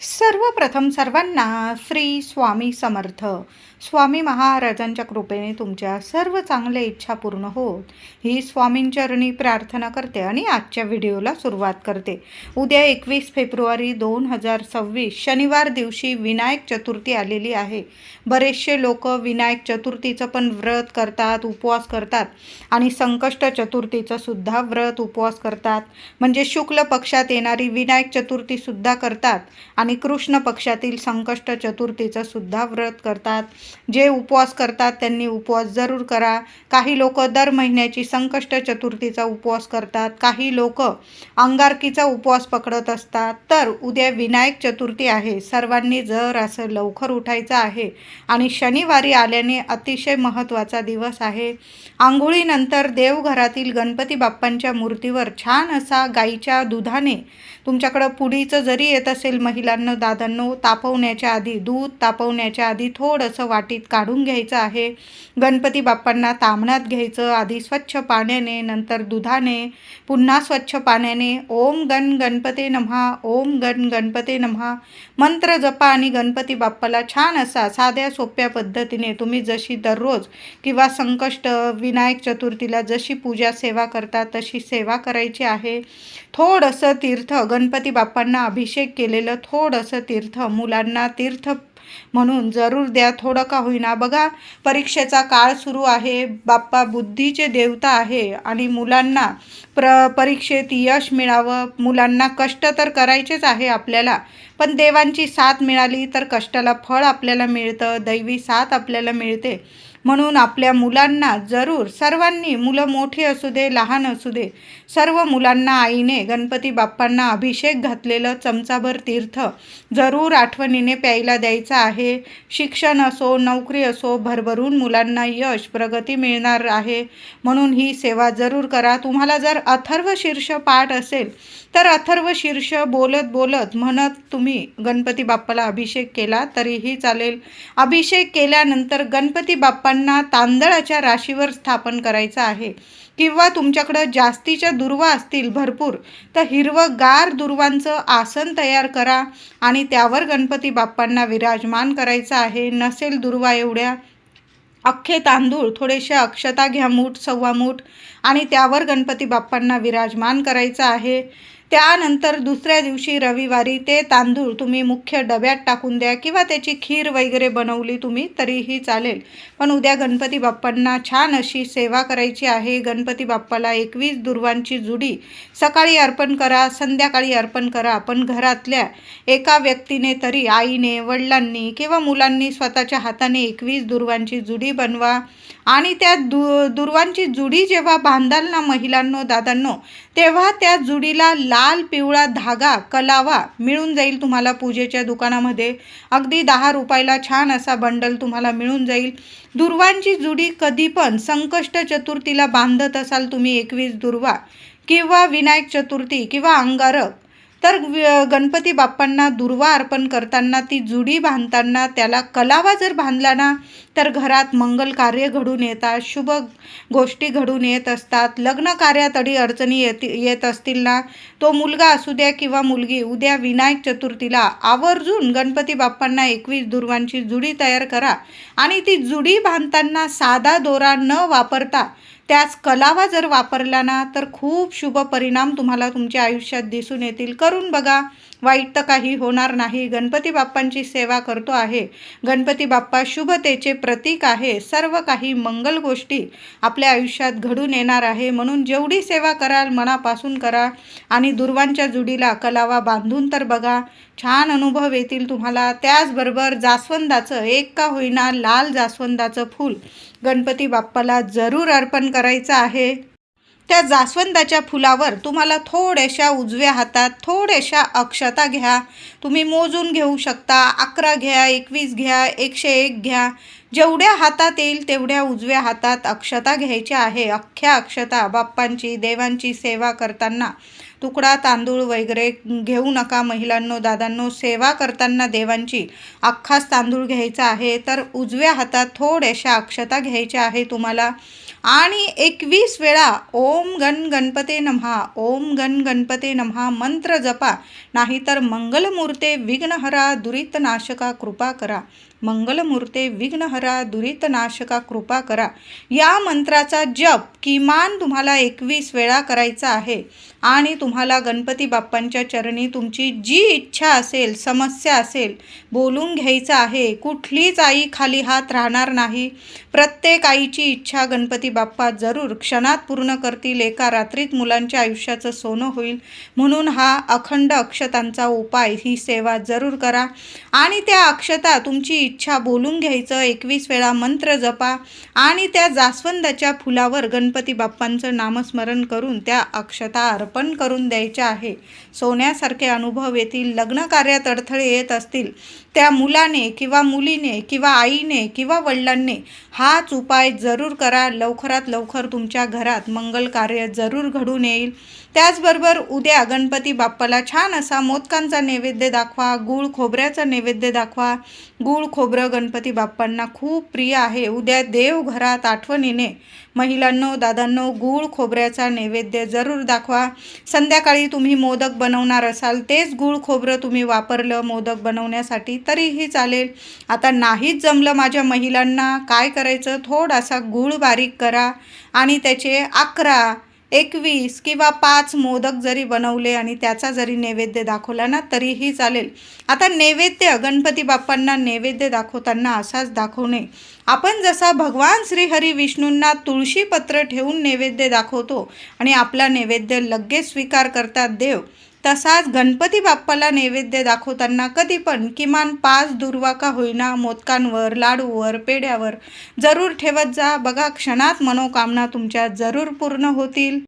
सर्वप्रथम सर्वांना श्री स्वामी समर्थ. स्वामी महाराजांच्या कृपेने तुमच्या सर्व चांगल्या इच्छा पूर्ण होत. ही स्वामींचरणी प्रार्थना करते आणि आजच्या व्हिडिओला सुरुवात करते. उद्या एकवीस फेब्रुवारी दोन हजार सव्वीस शनिवार दिवशी विनायक चतुर्थी आलेली आहे. बरेचसे लोक विनायक चतुर्थीचं पण व्रत करतात उपवास करतात आणि संकष्ट चतुर्थीचं सुद्धा व्रत उपवास करतात. म्हणजे शुक्ल पक्षात येणारी विनायक चतुर्थीसुद्धा करतात आणि कृष्ण पक्षातील संकष्ट चतुर्थीचं सुद्धा व्रत करतात. जे उपवास करतात त्यांनी उपवास जरूर करा. काही लोक दर महिन्याची संकष्ट चतुर्थीचा उपवास करतात. काही लोक अंगारकीचा उपवास पकडत असतात. तर उद्या विनायक चतुर्थी आहे. सर्वांनी जर असं लवकर उठायचं आहे आणि शनिवारी आल्याने अतिशय महत्त्वाचा दिवस आहे. आंघोळीनंतर देवघरातील गणपती बाप्पांच्या मूर्तीवर छान असा गाईच्या दुधाने तुमच्याकडं पुडीचं जरी येत असेल महिलांना दादांनो तापवण्याच्या आधी दूध तापवण्याच्या आधी थोडंसं वाटीत काढून घ्यायचं आहे. गणपती बाप्पांना तामणात घ्यायचं आधी स्वच्छ पाण्याने नंतर दुधाने पुन्हा स्वच्छ पाण्याने. ओम गण गणपते नमहा ओम गण गणपते नमहा. मंत्र जपा आणि गणपती बाप्पाला छान असा साध्या सोप्या पद्धतीने तुम्ही जशी दररोज किंवा संकष्ट विनायक चतुर्थीला जशी पूजा सेवा करता तशी सेवा करायची आहे. थोडंसं तीर्थ गणपती बाप्पांना अभिषेक केलेलं थोडंसं तीर्थ मुलांना तीर्थ म्हणून जरूर द्या. थोडं का होईना. बघा परीक्षेचा काळ सुरू आहे. बाप्पा बुद्धीचे देवता आहे आणि मुलांना प्र परीक्षेत यश मिळावं. मुलांना कष्ट तर करायचेच आहे आपल्याला पण देवांची साथ मिळाली तर कष्टाला फळ आपल्याला मिळतं. दैवी साथ आपल्याला मिळते. म्हणून आपल्या मुलांना जरूर सर्वांनी मुलं मोठी असू दे लहान असू दे सर्व मुलांना आईने गणपती बाप्पांना अभिषेक घातलेलं चमचाभर तीर्थ जरूर आठवणीने प्यायला द्यायचं आहे. शिक्षण असो नोकरी असो भरभरून मुलांना यश प्रगती मिळणार आहे म्हणून ही सेवा जरूर करा. तुम्हाला जर अथर्व शीर्ष पाठ असेल तर अथर्व शीर्ष बोलत बोलत म्हणत तुम्ही गणपती बाप्पाला अभिषेक केला तरीही चालेल. अभिषेक केल्यानंतर गणपती बाप्पा बाप्पांना तांदळाच्या राशीवर स्थापन करायचं आहे. किंवा तुमच्याकडं जास्तीच्या दुर्वा असतील भरपूर तर हिरवंगार दुर्वांचं आसन तयार करा आणि त्यावर गणपती बाप्पांना विराजमान करायचं आहे. नसेल दुर्वा एवढ्या अख्खे तांदूळ थोडेसे अक्षता घ्या मूठ सव्वा मूठ आणि त्यावर गणपती बाप्पांना विराजमान करायचं आहे. त्यानंतर दुसऱ्या दिवशी रविवारी ते तांदूळ तुम्ही मुख्य डब्यात टाकून द्या किंवा त्याची खीर वगैरे बनवली तुम्ही तरीही चालेल. पण उद्या गणपती बाप्पांना छान अशी सेवा करायची आहे. गणपती बाप्पाला एकवीस दुर्वांची जुडी. सकाळी अर्पण करा संध्याकाळी अर्पण करा. पण घरातल्या एका व्यक्तीने तरी आईने वडिलांनी किंवा मुलांनी स्वतःच्या हाताने एकवीस दुर्वांची जुडी बनवा. आणि त्या दु दुर्वांची जुडी जेव्हा बांधाल ना महिलांनो दादांनो तेव्हा त्या जुडीला ला लाल पिवळा धागा कलावा मिळून जाईल तुम्हाला पूजेच्या दुकानामध्ये. अगदी दहा रुपयाला छान असा बंडल तुम्हाला मिळून जाईल. दुर्वांची जुडी कधी पण संकष्ट चतुर्थीला बांधत असाल तुम्ही एकवीस दुर्वा किंवा विनायक चतुर्थी किंवा अंगारक. तर गणपती बाप्पांना दुर्वा अर्पण करताना ती जुडी बांधताना त्याला कलावा जर बांधला ना तर घरात मंगल कार्य घडून येतात शुभ गोष्टी घडून येत असतात लग्न कार्यात अडी अडचणी येत येत असतील ना तो मुलगा असू द्या किंवा मुलगी उद्या विनायक चतुर्थीला आवर्जून गणपती बाप्पांना एकवीस दुर्वांची जुडी तयार करा. आणि ती जुडी बांधताना साधा दोरा न वापरता त्याच कलावा जर वापरला ना तर खूप शुभ परिणाम तुम्हाला तुमच्या आयुष्यात दिसून येतील. करून बघा. वाईट तर काही होणार नाही. गणपती बाप्पांची सेवा करतो आहे. गणपती बाप्पा शुभतेचे प्रतीक आहे. सर्व काही मंगल गोष्टी आपल्या आयुष्यात घडून येणार आहे. म्हणून जेवढी सेवा कराल मनापासून करा. आणि दुर्वांच्या जुडीला कलावा बांधून तर बघा. छान अनुभव येतील तुम्हाला. त्याचबरोबर जास्वंदाचं एक का होईना लाल जास्वंदाचं फूल गणपती बाप्पाला जरूर अर्पण करायचं आहे. त्या जास्वंदाच्या फुलावर तुम्हाला थोड्याशा उजव्या हातात थोड्याशा अक्षता घ्या. तुम्ही मोजून घेऊ शकता. अकरा घ्या एकवीस घ्या एकशे एक घ्या. जेवढ्या हातात येईल तेवढ्या उजव्या हातात अक्षता घ्यायच्या आहे. अख्ख्या अक्षता बाप्पांची देवांची सेवा करताना. तुकडा तांदूळ वगैरे घेऊ नका. महिलांनो दादांनो सेवा करताना देवांची अख्खाच तांदूळ घ्यायचा आहे. तर उजव्या हातात थोड्याशा अक्षता घ्यायच्या आहे तुम्हाला. आणि एकवीस वेळा ओम गण गणपते नमहा. ओम गण गणपते नमहा. मंत्र जपा. नाहीतर मंगलमूर्ते विघ्नहरा दुरितनाशका कृपा करा. मंगलमूर्ते विघ्नहरा दुरितनाशका कृपा करा. या मंत्राचा जप किमान तुम्हाला एकवीस वेळा करायचा आहे. आणि तुम्हाला गणपती बाप्पांच्या चरणी तुमची जी इच्छा असेल समस्या असेल बोलून घ्यायचं आहे कुठलीच आई खाली हात राहणार नाही. प्रत्येक आईची इच्छा गणपती बाप्पा जरूर क्षणात पूर्ण करतील एका रात्रीत मुलांच्या आयुष्याचं सोनं होईल. म्हणून हा अखंड अक्षतांचा उपाय ही सेवा जरूर करा. आणि त्या अक्षता तुमची इच्छा बोलून घ्यायचं एकवीस वेळा मंत्र जपा आणि त्या जास्वंदाच्या फुलावर गणपती बाप्पांचं नामस्मरण करून त्या अक्षता अर्पण करून द्यायच्या आहे. सोन्यासारखे अनुभव येतील लग्न कार्यात अडथळे येत असतील. त्या मुलाने किंवा मुलीने किंवा आईने किंवा वडिलांनी हाच उपाय जरूर करा. लवकरात लवकर तुमच्या घरात मंगल कार्य जरूर घडून येईल. त्याचबरोबर उद्या गणपती बाप्पाला छान असा मोदकांचा नैवेद्य दाखवा गूळ खोबऱ्याचा नैवेद्य दाखवा. गूळ खोबरं गणपती बाप्पांना खूप प्रिय आहे. उद्या देवघरात आठवणीने महिलांनो दादांनो गूळ खोबऱ्याचा नैवेद्य जरूर दाखवा. संध्याकाळी तुम्ही मोदक बनवणार असाल तेच गूळ खोबरं तुम्ही वापरलं मोदक बनवण्यासाठी तरीही चालेल. आता नाहीच जमलं माझ्या महिलांना काय करायचं? थोडासा गूळ बारीक करा आणि त्याचे अकरा एकवीस किंवा पाच मोदक जरी बनवले आणि त्याचा जरी नैवेद्य दाखवला ना तरीही चालेल. आता नैवेद्य गणपती बाप्पांना नैवेद्य दाखवताना असाच दाखवणे. आपण जसा भगवान श्रीहरी विष्णूंना तुळशीपत्र ठेवून नैवेद्य दाखवतो आणि आपला नैवेद्य लगेच स्वीकार करतात देव तसाच गणपती बाप्पाला नैवेद्य दाखवताना कधी पण किमान पाच दुर्वा का होईना मोदकांवर लाडूवर पेढ्यावर जरूर ठेवत जा. बघा क्षणात मनोकामना तुमच्या जरूर पूर्ण होतील.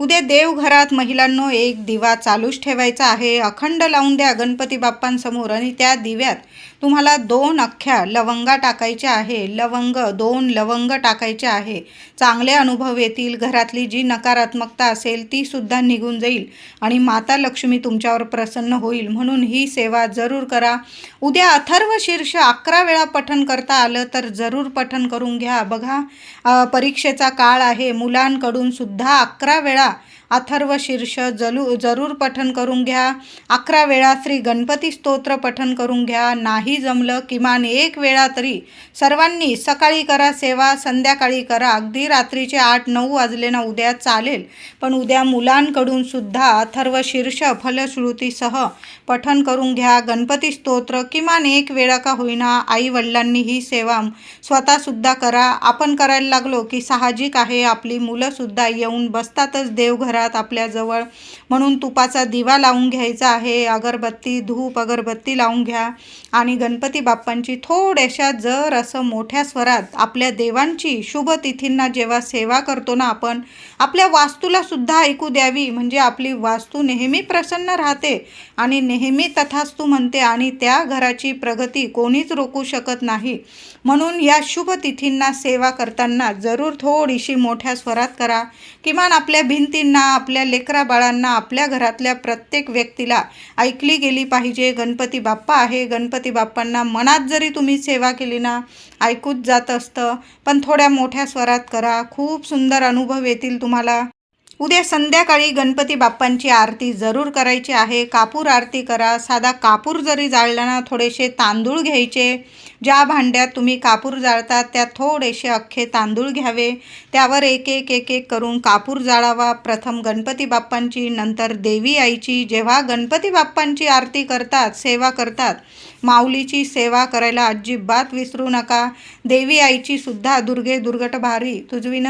उद्या देवघरात महिलांनो एक दिवा चालूच ठेवायचा आहे. अखंड लावून द्या गणपती बाप्पांसमोर आणि त्या दिव्यात तुम्हाला दोन अख्ख्या लवंगा टाकायच्या आहे. लवंग दोन लवंग टाकायचे आहे. चांगले अनुभव येतील. घरातली जी नकारात्मकता असेल ती सुद्धा निघून जाईल आणि माता लक्ष्मी तुमच्यावर प्रसन्न होईल. म्हणून ही सेवा जरूर करा. उद्या अथर्व शीर्ष अकरा वेळा पठन करता आलं तर जरूर पठन करून घ्या. बघा परीक्षेचा काळ आहे. मुलांकडून सुद्धा अकरा वेळा अथर्व शीर्ष जलू जरूर पठन करून घ्या. अकरा वेळा श्री गणपती स्तोत्र पठन करून घ्या. नाही जमलं किमान एक वेळा तरी. सर्वांनी सकाळी करा सेवा संध्याकाळी करा. अगदी रात्रीचे आठ नऊ वाजले ना उद्या चालेल. पण उद्या मुलांकडून सुद्धा अथर्व शीर्ष फलश्रुतीसह पठन करून घ्या. गणपती स्तोत्र किमान एक वेळा का होईना. आई वडिलांनी ही सेवा स्वतःसुद्धा करा. आपण करायला लागलो की साहजिक आहे. आपली मुलंसुद्धा येऊन बसतातच देवघरात. आपल्याजवळ. म्हणून तुपाचा दिवा लावून घ्यायचा आहे. अगरबत्ती धूप अगरबत्ती लावून घ्या. आणि गणपती बाप्पांची थोड्याशा जर असं मोठ्या स्वरात आपल्या देवांची शुभ तिथींना जेव्हा सेवा करतो ना आपण आपल्या वास्तूला सुद्धा ऐकू द्यावी. म्हणजे आपली वास्तू नेहमी प्रसन्न राहते आणि नेहमी तथास्तू म्हणते आणि त्या घराची प्रगती कोणीच रोखू शकत नाही. म्हणून या शुभ तिथींना सेवा करताना जरूर थोडीशी मोठ्या स्वरात करा. किमान आपल्या भिंतींना आपल्या लेकरा बाळांना आपल्या घरातल्या प्रत्येक व्यक्तीला ऐकली गेली पाहिजे. गणपती बाप्पा आहे. गणपती बाप्पांना मनात जरी तुम्ही सेवा केली ना ऐकूच जात असतं. पण थोड्या मोठ्या स्वरात करा. खूप सुंदर अनुभव येतील तुम्हाला. उद्या संध्याकाळी गणपती बाप्पांची आरती जरूर करायची आहे. कापूर आरती करा. साधा कापूर जरी जाळला ना थोडेसे तांदूळ घ्यायचे. ज्या भांड्यात तुम्ही कापूर जाळतात त्यात थोडेसे अख्खे तांदूळ घ्यावे. त्यावर एक एक एक एक करून कापूर जाळावा. प्रथम गणपती बाप्पांची नंतर देवी आईची. जेव्हा गणपती बाप्पांची आरती करतात सेवा करतात माऊलीची सेवा करायला अजिबात विसरू नका. देवी आईची सुद्धा दुर्गे दुर्गट भारी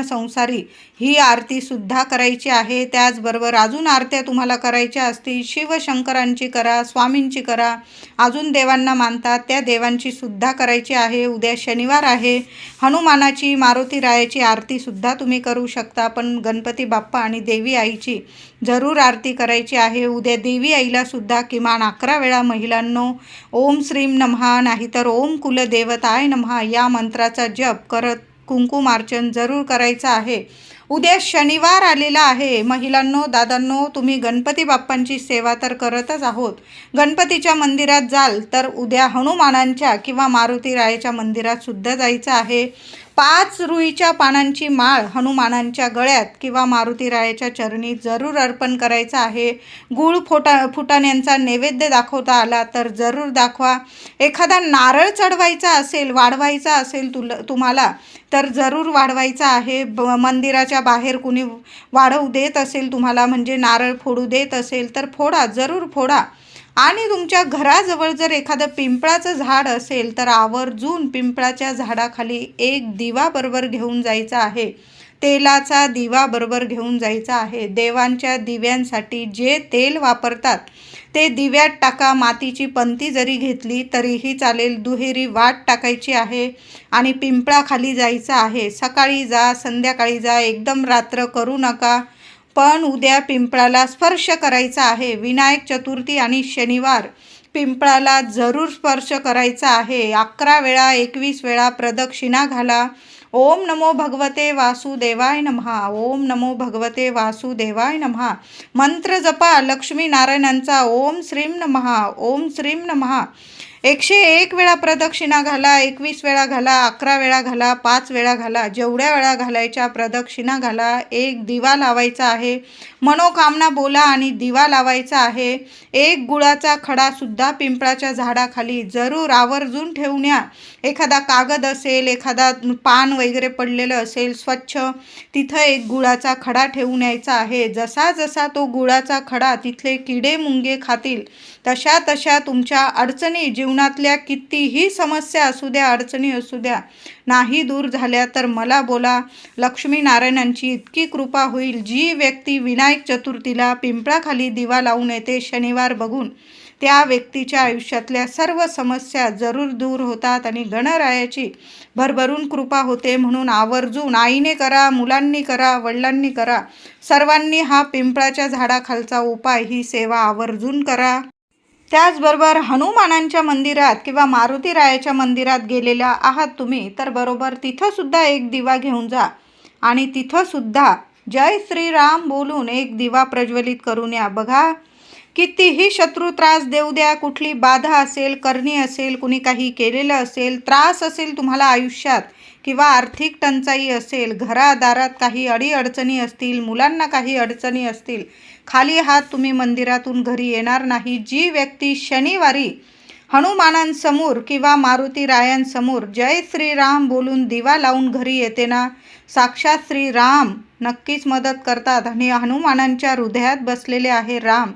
संसारी ही आरती सुद्धा करायची आहे. त्याचबरोबर अजून आरत्या तुम्हाला करायच्या असतील. शिवशंकरांची करा स्वामींची करा. अजून देवांना मानतात त्या देवांची सुद्धा करायची आहे. उद्या शनिवार आहे. हनुमानाची मारुती रायाची तुम्ही करू शकता. पण गणपती बाप्पा आणि देवी आईची जरूर आरती करायची आहे. उद्या देवी आईला सुद्धा किमान अकरा वेळा महिलांनो ओम श्रीम नमहा नाहीतर ओम कुलदेवताय नमहा या मंत्राचा जप करत कुंकुमार्चन जरूर करायचं आहे. उद्या शनिवार आलेला आहे. महिलांनो दादांनो तुम्ही गणपती बाप्पांची सेवा तर करतच आहोत. गणपतीच्या मंदिरात जाल तर उद्या हनुमानांच्या किंवा मारुती रायाच्या मंदिरात सुद्धा जायचं आहे. पाच रुईच्या पानांची माळ हनुमानांच्या गळ्यात किंवा मारुती रायाच्या चरणी जरूर अर्पण करायचं आहे. गुळ फोटा फुटाण्यांचा नैवेद्य दाखवता आला तर जरूर दाखवा. एखादा नारळ चढवायचा असेल वाढवायचा असेल तुला तुम्हाला तर जरूर वाढवायचा आहे. ब मंदिराच्या बाहेर कुणी वाढवू देत असेल तुम्हाला म्हणजे नारळ फोडू देत असेल तर फोडा जरूर फोडा. आणि तुमच्या घराजवळ जर एखादं पिंपळाचं झाड असेल तर आवर्जून पिंपळाच्या झाडाखाली एक दिवा बरोबर घेऊन जायचा आहे. तेलाचा दिवा बरोबर घेऊन जायचा आहे. देवांच्या दिव्यांसाठी जे तेल वापरतात ते दिव्यात टाका. मातीची पंती जरी घेतली तरीही चालेल. दुहेरी वाट टाकायची आहे आणि पिंपळाखाली जायचं आहे. सकाळी जा संध्याकाळी जा. एकदम रात्र करू नका. पण उद्या पिंपळाला स्पर्श करायचा आहे. विनायक चतुर्थी आणि शनिवार पिंपळाला जरूर स्पर्श करायचा आहे. अकरा वेळा एकवीस वेळा प्रदक्षिणा घाला. ओम नमो भगवते वासुदेवाय नमहा. ओम नमो भगवते वासुदेवाय नमहा. मंत्र जपा लक्ष्मीनारायणांचा. ओम श्रीम नमहा. ओम श्रीम नमहा. एकशे एक वेळा प्रदक्षिणा घाला एकवीस वेळा घाला अकरा वेळा घाला पाच वेळा घाला जेवढ्या वेळा घालायच्या प्रदक्षिणा घाला एक दिवा लावायचा आहे. मनोकामना बोला आणि दिवा लावायचा आहे. एक गुळाचा खडासुद्धा पिंपळाच्या झाडाखाली जरूर आवर्जून ठेवून या. एखादा कागद असेल एखादा पान वगैरे पडलेलं असेल स्वच्छ तिथं एक गुळाचा खडा ठेवून यायचा आहे. जसा जसा तो गुळाचा खडा तिथले किडे मुंगे खातील तशा तशा तुमच्या अडचणी जीव जीवनातल्या कितीही समस्या असू द्या अडचणी असू द्या नाही दूर झाल्या तर मला बोला. लक्ष्मीनारायणांची इतकी कृपा होईल. जी व्यक्ती विनायक चतुर्थीला पिंपळाखाली दिवा लावून येते शनिवार बघून त्या व्यक्तीच्या आयुष्यातल्या सर्व समस्या जरूर दूर होतात आणि गणरायाची भरभरून कृपा होते म्हणून आवर्जून आईने करा मुलांनी करा वडिलांनी करा. सर्वांनी हा पिंपळाच्या झाडाखालचा उपाय ही सेवा आवर्जून करा. त्याचबरोबर हनुमानांच्या मंदिरात किंवा मारुती रायाच्या मंदिरात गेलेल्या आहात तुम्ही तर बरोबर तिथंसुद्धा एक दिवा घेऊन जा. आणि तिथंसुद्धा जय श्रीराम बोलून एक दिवा प्रज्वलित करून या. बघा कितीही शत्रू त्रास देऊ द्या कुठली बाधा असेल करणी असेल कुणी काही केलेलं असेल त्रास असेल तुम्हाला आयुष्यात किंवा आर्थिक टंचाई असेल घरादारात काही अडीअडचणी असतील मुलांना काही अडचणी असतील खाली हात तुम्ही मंदिरातून घरी येणार नाही. जी व्यक्ती शनिवारी हनुमानांसमोर किंवा मारुती रायांसमोर जय श्रीराम बोलून दिवा लावून घरी येते ना साक्षात श्रीराम नक्कीच मदत करतात. आणि हनुमानांच्या हृदयात बसलेले आहे राम.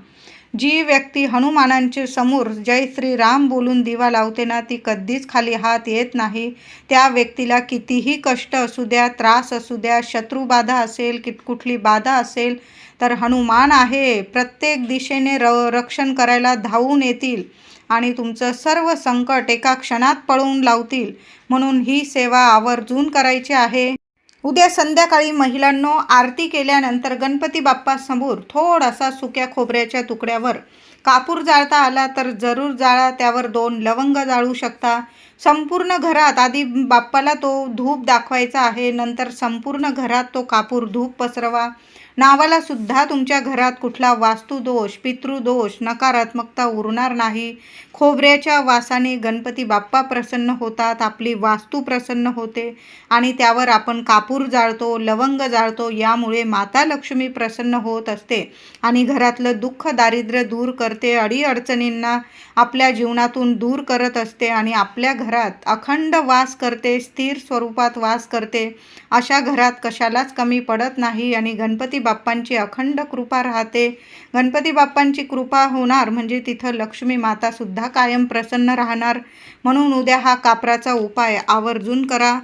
जी व्यक्ती हनुमानांचे समोर जय श्रीराम बोलून दिवा लावते ना ती कधीच खाली हात येत नाही. त्या व्यक्तीला कितीही कष्ट असू द्या त्रास असू द्या शत्रुबाधा असेल कि कुठली बाधा असेल तर हनुमान आहे. प्रत्येक दिशेने र रक्षण करायला धावून येतील आणि तुमचं सर्व संकट एका क्षणात पळवून लावतील. म्हणून ही सेवा आवर्जून करायची आहे. उद्या संध्याकाळी महिलांनो आरती केल्यानंतर गणपती बाप्पासमोर थोडासा सुक्या खोबऱ्याच्या तुकड्यावर कापूर जाळता आला तर जरूर जाळा त्यावर दोन लवंग जाळू शकता. संपूर्ण घरात आधी बाप्पाला तो धूप दाखवायचा आहे नंतर संपूर्ण घरात तो कापूर धूप पसरवा. नावाला सुद्धा तुमच्या घरात कुठला वास्तुदोष पितृदोष नकारात्मकता उरणार नाही. खोबऱ्याच्या वासाने गणपती बाप्पा प्रसन्न होतात आपली वास्तू प्रसन्न होते आणि त्यावर आपण कापूर जाळतो लवंग जाळतो यामुळे माता लक्ष्मी प्रसन्न होत असते आणि घरातलं दुःख दारिद्र्य दूर करते अडीअडचणींना आपल्या जीवनातून दूर करत असते आणि आपल्या घरात अखंड वास करते स्थिर स्वरूपात वास करते. अशा घरात कशालाच कमी पडत नाही आणि गणपती बाप्पांची अखंड कृपा राहते. गणपती बाप्पांची कृपा होणार म्हणजे तिथं लक्ष्मी मातासुद्धा कायम प्रसन्न राहणार. म्हणून उद्या हा कापराचा उपाय आवर्जून करा.